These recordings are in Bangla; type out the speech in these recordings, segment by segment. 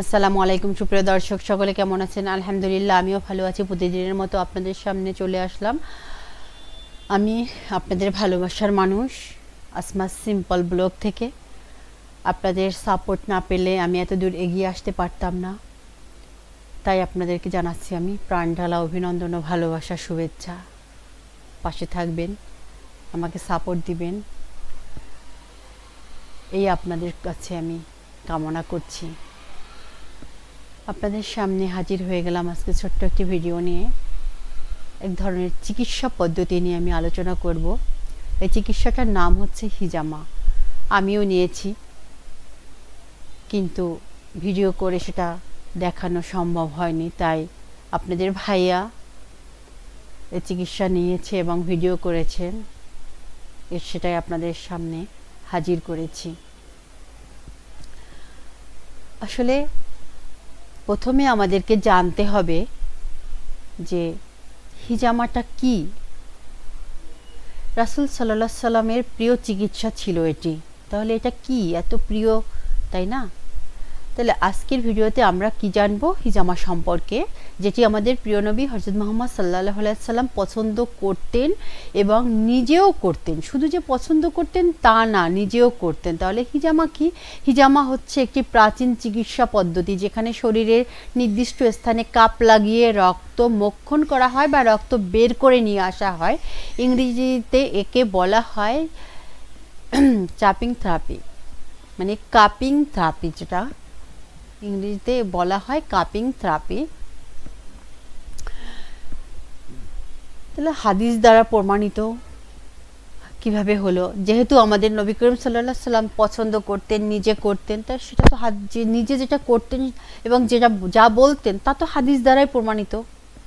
আসসালামু আলাইকুম, সুপ্রিয় দর্শক, সকলে কেমন আছেন? আলহামদুলিল্লাহ, আমিও ভালো আছি। প্রতিদিনের মতো আপনাদের সামনে চলে আসলাম। আমি আপনাদের ভালোবাসার মানুষ, আসমা সিম্পল ব্লগ থেকে। আপনাদের সাপোর্ট না পেলে আমি এত দূর এগিয়ে আসতে পারতাম না। তাই আপনাদেরকে জানাচ্ছি আমি প্রাণ ঢালা অভিনন্দন ও ভালোবাসা, শুভেচ্ছা। পাশে থাকবেন, আমাকে সাপোর্ট দিবেন। এই আপনাদের কাছে আমি কামনা করছি। আপনাদের সামনে হাজির হয়ে গেলাম আজকে ছোট্ট একটি ভিডিও নিয়ে। এক ধরনের চিকিৎসা পদ্ধতি নিয়ে আমি আলোচনা করব। এই চিকিৎসাটার নাম হচ্ছে হিজামা। আমিও নিয়েছি, কিন্তু ভিডিও করে সেটা দেখানো সম্ভব হয়নি, তাই আপনাদের ভাইয়া এই চিকিৎসা নিয়েছে এবং ভিডিও করেছেন। সেটাই আপনাদের সামনে হাজির করেছি। আসলে প্রথমে আমাদেরকে জানতে হবে যে হিজামাটা কি। রাসুল সাল্লাহ সাল্লামের প্রিয় চিকিৎসা ছিল এটি। তাহলে এটা কি? এত প্রিয়, তাই না? তাহলে আজকের ভিডিওতে আমরা কি জানব হিজামা সম্পর্কে? যেটি আমাদের প্রিয় নবী হজরত মোহাম্মদ সাল্লাহ সাল্লাম পছন্দ করতেন এবং নিজেও করতেন। শুধু যে পছন্দ করতেন তা না, নিজেও করতেন। তাহলে হিজামা কি? হিজামা হচ্ছে একটি প্রাচীন চিকিৎসা পদ্ধতি যেখানে শরীরের নির্দিষ্ট স্থানে কাপ লাগিয়ে রক্ত মক্ষণ করা হয় বা রক্ত বের করে নিয়ে আসা হয়। ইংরেজিতে একে বলা হয় চাপিং থেরাপি মানে কাপিং থেরাপি যেটা ইংরেজিতে বলা হয় কাপিং থেরাপি তাহলে হাদিস দ্বারা প্রমাণিত কীভাবে হলো? যেহেতু আমাদের নবী করিম সাল্লাহ সাল্লাম পছন্দ করতেন, নিজে করতেন তা সেটা তো যে নিজে যেটা করতেন এবং যেটা যা বলতেন, তা তো হাদিস দ্বারাই প্রমাণিত।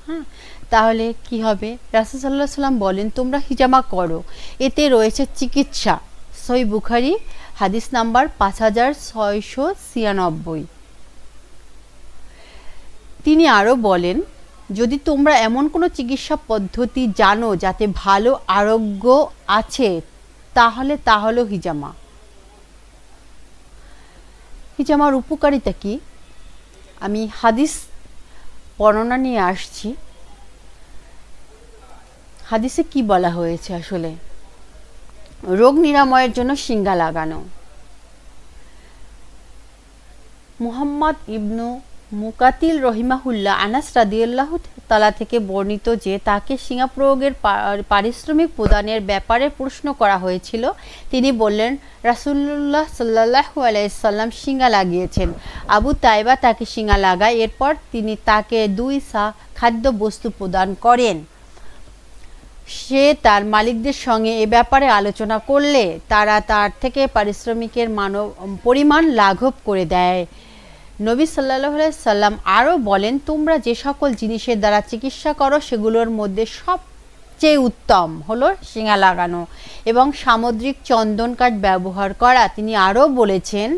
হ্যাঁ? তাহলে কি হবে? রাসুল সাল্লাহ সাল্লাম বলেন, তোমরা হিজামা করো। এতে রয়েছে চিকিৎসা। সই বুখারি, হাদিস নাম্বার পাঁচ হাজার ছয়শো ছিয়ানব্বই। তিনি আরও বলেন, যদি তোমরা এমন কোনো চিকিৎসা পদ্ধতি জানো যাতে ভালো আরোগ্য আছে, তাহলে তা হলো হিজামা। হিজামার উপকারিতা কি? আমি হাদিস বর্ণনা নিয়ে আসছি। হাদিসে কি বলা হয়েছে আসলে? রোগ নিরাময়ের জন্য সিঙ্গা লাগানো। মুহাম্মদ ইবনু মুকাতিল রহিমাহুল্লাহ আনাস রাদিউল্লাহ তালা থেকে বর্ণিত যে তাকে সিঙ্গা প্রয়োগের পারিশ্রমিক প্রদানের ব্যাপারে প্রশ্ন করা হয়েছিল, তিনি বললেন রাসুল্লাহ সাল্লাহ আলাইসাল্লাম সিঙ্গা লাগিয়েছেন। আবু তাইবা তাকে সিঙ্গা লাগায়, এরপর তিনি তাকে দুই সা খাদ্য বস্তু প্রদান করেন। সে তার মালিকদের সঙ্গে এ ব্যাপারে আলোচনা করলে তারা তার থেকে পারিশ্রমিকের মানব, পরিমাণ লাঘব করে দেয়। নবী সাল্লাহ সাল্লাম আরও বলেন, তোমরা যে সকল জিনিসের দ্বারা চিকিৎসা করো, সেগুলোর মধ্যে সবচেয়ে উত্তম হলো শিঙা লাগানো এবং সামুদ্রিক চন্দন কাঠ ব্যবহার করা। তিনি আরও বলেছেন,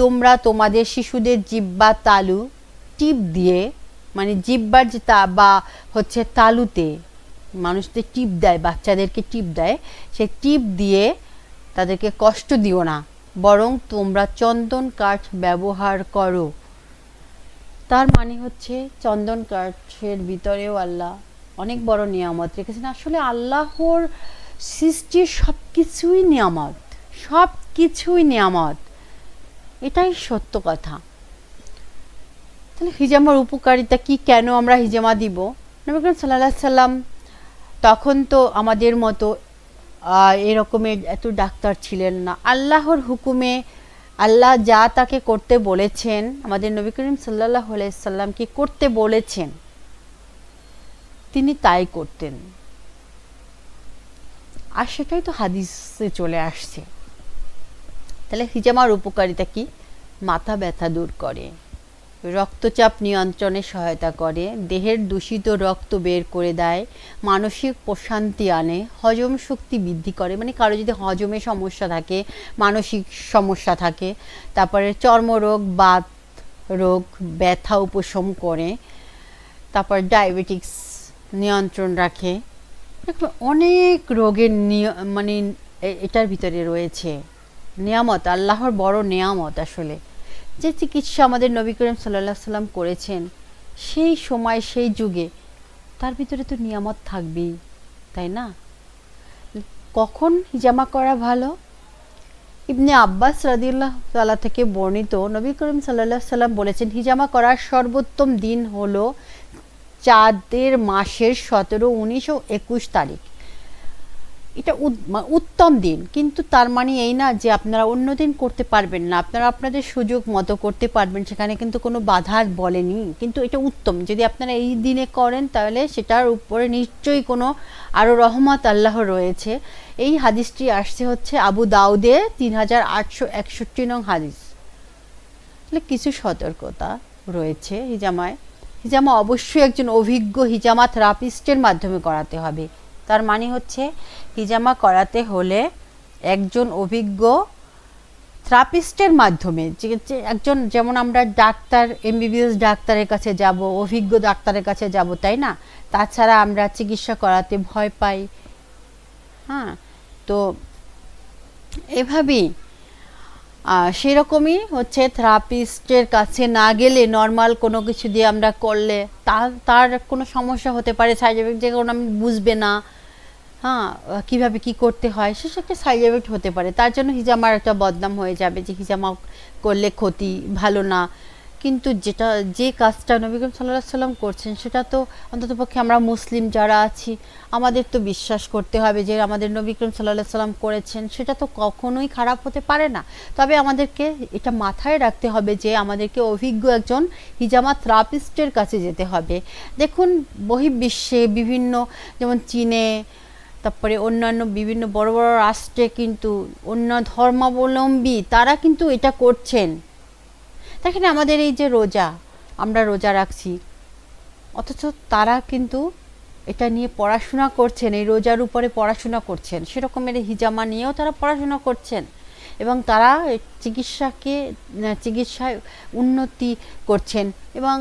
তোমরা তোমাদের শিশুদের জিব্বা তালু টিপ দিয়ে মানে জিব্বার যে তা, বা হচ্ছে তালুতে মানুষদের টিপ দেয়, বাচ্চাদেরকে টিপ দেয়, সে টিপ দিয়ে তাদেরকে কষ্ট দিও না। বরং তোমরা চন্দন কাঠ ব্যবহার করো। তার মানে হচ্ছে চন্দন কাঠের ভিতরেও আল্লাহ অনেক বড় নিয়ামত রেখেছেন। আসলে আল্লাহর সৃষ্টির সব কিছুই নিয়ামত সব কিছুই নিয়ামত। এটাই সত্য কথা। তাহলে হিজামার উপকারিতা কি? কেন আমরা হিজামা দিব? নবী সাল্লাহ সাল্লাম তখন তো আমাদের মতো এরকমের এত ডাক্তার ছিলেন না। আল্লাহর হুকুমে আল্লাহ যা তাকে করতে বলেছেন, আমাদের নবী করিম সাল্লাহ সাল্লামকে করতে বলেছেন, তিনি তাই করতেন। আর সেটাই তো হাদিসে চলে আসছে। তাহলে হিজামার উপকারিতা কি? মাথা ব্যথা দূর করে। রক্তচাপ নিয়ন্ত্রণে সহায়তা করে। দেহের দূষিত রক্ত বের করে দেয়, মানসিক প্রশান্তি আনে, হজম শক্তি বৃদ্ধি করে। মানে কারও যদি হজমে সমস্যা থাকে, মানসিক সমস্যা থাকে, তারপরে চর্মরোগ, বাত রোগ, ব্যথা উপশম করে, তারপর ডায়াবেটিক্স নিয়ন্ত্রণ রাখে। অনেক রোগের মানে এটার ভিতরে রয়েছে। নিয়ামত, আল্লাহর বড় নিয়ামত আসলে। যে চিকিৎসা আমাদের নবী করিম সাল্লাহ সাল্লাম করেছেন, সেই সময়, সেই যুগে তার ভিতরে তো নিয়ামত থাকবেই, তাই না? কখন হিজামা করা ভালো? ইবনে আব্বাস রাদিউল্লাহ তালা থেকে বর্ণিত নবী করিম সাল্লাহ সাল্লাম বলেছেন, হিজামা করার সর্বোত্তম দিন হলো চাঁদের মাসের সতেরো, উনিশ ও একুশ তারিখ। এটা উত্তম দিন। কিন্তু তার মানে এই না যে আপনারা অন্য দিন করতে পারবেন না। আপনারা আপনাদের সুযোগ মতো করতে পারবেন, সেখানে কিন্তু কোনো বাধা বলেনি। কিন্তু এটা উত্তম। যদি আপনারা এই দিনে করেন, তাহলে সেটার উপরে নিশ্চয়ই কোনো আরও রহমত আল্লাহ রয়েছে। এই হাদিসটি আসছে হচ্ছে আবু দাউদে তিন হাজার আটশো একষট্টি নং হাদিস। তাহলে কিছু সতর্কতা রয়েছে হিজামায়। হিজামা অবশ্যই একজন অভিজ্ঞ হিজামা থেরাপিস্টের মাধ্যমে করাতে হবে। তার মানে হচ্ছে হিজামা করাতে হলে একজন অভিজ্ঞ থ্রাপিস্টের মাধ্যমে একজন যেমন আমরা ডাক্তার, এমবিবিএস ডাক্তারের কাছে যাব, অভিজ্ঞ ডাক্তারের কাছে যাব, তাই না? তাছাড়া আমরা চিকিৎসা করাতে ভয় পাই। হ্যাঁ তো এভাবেই সেরকমই হচ্ছে থেরাপিস্টের কাছে না গেলে নর্মাল কোনো কিছু দিয়ে আমরা করলে তার তার কোনো সমস্যা হতে পারে সাইড এফেক্ট যে কোনো আমি বুঝবে না হ্যাঁ কীভাবে কী করতে হয়, সে একটা সাইড এফেক্ট হতে পারে। তার জন্য হিজামার একটা বদনাম হয়ে যাবে যে হিজামা করলে ক্ষতি ভালো না। কিন্তু যেটা, যে কাজটা নবী করিম সাল্লাহ সাল্লাম করছেন, সেটা তো অন্ততপক্ষে আমরা মুসলিম যারা আছি, আমাদের তো বিশ্বাস করতে হবে যে আমাদের নবী করিম সাল্লাহ সাল্লাম করেছেন, সেটা তো কখনোই খারাপ হতে পারে না। তবে আমাদেরকে এটা মাথায় রাখতে হবে যে আমাদেরকে অভিজ্ঞ একজন হিজামা থেরাপিস্টের কাছে যেতে হবে। দেখুন, বহির্বিশ্বে বিভিন্ন, যেমন চীনে, তারপরে অন্যান্য বিভিন্ন বড় বড় রাষ্ট্রে কিন্তু অন্য ধর্মাবলম্বী, তারা কিন্তু এটা করছেন। দেখেন আমাদের এই যে রোজা, আমরা রোজা রাখছি, অথচ তারা কিন্তু এটা নিয়ে পড়াশোনা করছেন, এই রোজার উপরে পড়াশোনা করছেন। সেরকমের হিজামা নিয়েও তারা পড়াশোনা করছেন এবং তারা চিকিৎসাকে চিকিৎসায় উন্নতি করছেন এবং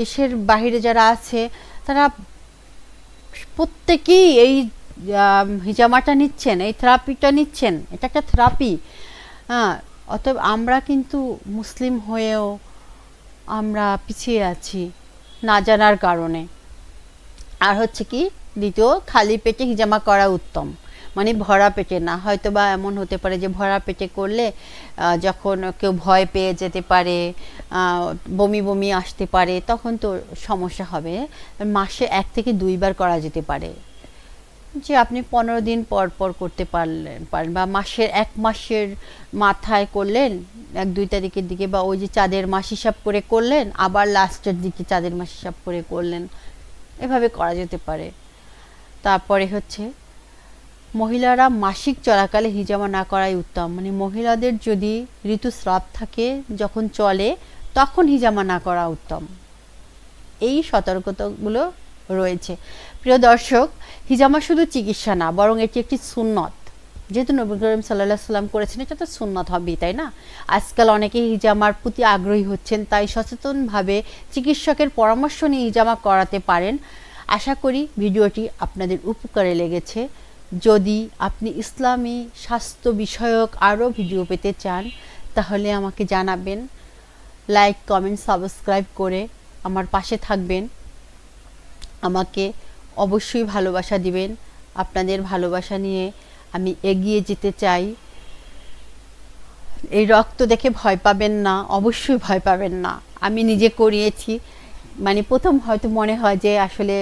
দেশের বাইরে যারা আছে, তারা প্রত্যেকেই এই হিজামাটা নিচ্ছেন, এই থেরাপিটা নিচ্ছেন এটা একটা থেরাপি হ্যাঁ অতএব আমরা কিন্তু মুসলিম হয়েও আমরা পিছিয়ে আছি না জানার কারণে। আর হচ্ছে কি, দ্বিতীয়, খালি পেটে হিজামা করা উত্তম। মানে ভরা পেটে না হয়তো বা এমন হতে পারে যে ভরা পেটে করলে যখন কেউ ভয় পেয়ে যেতে পারে বমি বমি আসতে পারে, তখন তো সমস্যা হবে। মাসে এক থেকে দুইবার করা যেতে পারে। যে আপনি পনেরো দিন পর পর করতে পারলেন, পারেন বা মাসের এক মাসের মাথায় করলেন, এক দুই তারিখের দিকে বা ওই যে চাঁদের মাস হিসাব করে করলেন, আবার লাস্টের দিকে চাঁদের মাস হিসাব করে করলেন, এভাবে করা যেতে পারে। তারপরে হচ্ছে, মহিলারা মাসিক চলাকালে হিজামা না করাই উত্তম। মানে মহিলাদের যদি ঋতুস্রাব থাকে, যখন চলে, তখন হিজামা না করা উত্তম। এই সতর্কতাগুলো রয়েছে। প্রিয় দর্শক, হিজামা শুধু চিকিৎসা না, বরং এটি একটি সুন্নত। যেহেতু নবী করিম সাল্লাহ সাল্লাম করেছেন, এটা তো সুন্নত হবেই, তাই না? আজকাল অনেকেই হিজামার প্রতি আগ্রহী হচ্ছেন, তাই সচেতনভাবে চিকিৎসকের পরামর্শ নিয়ে হিজামা করাতে পারেন। আশা করি ভিডিওটি আপনাদের উপকারে লেগেছে। যদি আপনি ইসলামী স্বাস্থ্য বিষয়ক আরও ভিডিও পেতে চান, তাহলে আমাকে জানাবেন। লাইক, কমেন্ট, সাবস্ক্রাইব করে আমার পাশে থাকবেন। আমাকে অবশ্যই ভালোবাসা দিবেন। আপনাদের ভালোবাসা নিয়ে আমি এগিয়ে যেতে চাই। এই রক্ত দেখে ভয় পাবেন না, অবশ্যই ভয় পাবেন না। আমি নিজে করিয়েছি। মানে প্রথম হয়তো মনে হয় যে আসলে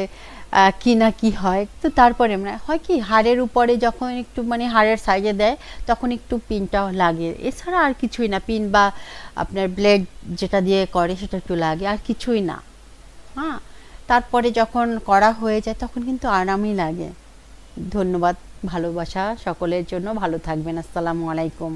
কি না কি হয়। তো তারপরে মানে হয় কি, হাড়ের উপরে যখন একটু মানে হাড়ের সাইজে দেয়, তখন একটু পিনটাও লাগে। এছাড়া আর কিছুই না। পিন বা আপনার ব্লেড যেটা দিয়ে করে সেটা একটু লাগে। আর কিছুই না। হ্যাঁ? তারপরে যখন করা হয়ে যায়, তখন কিন্তু আরামই লাগে। ধন্যবাদ ভালোবাসা সকলের জন্য। ভালো থাকবেন। আসসালামু আলাইকুম।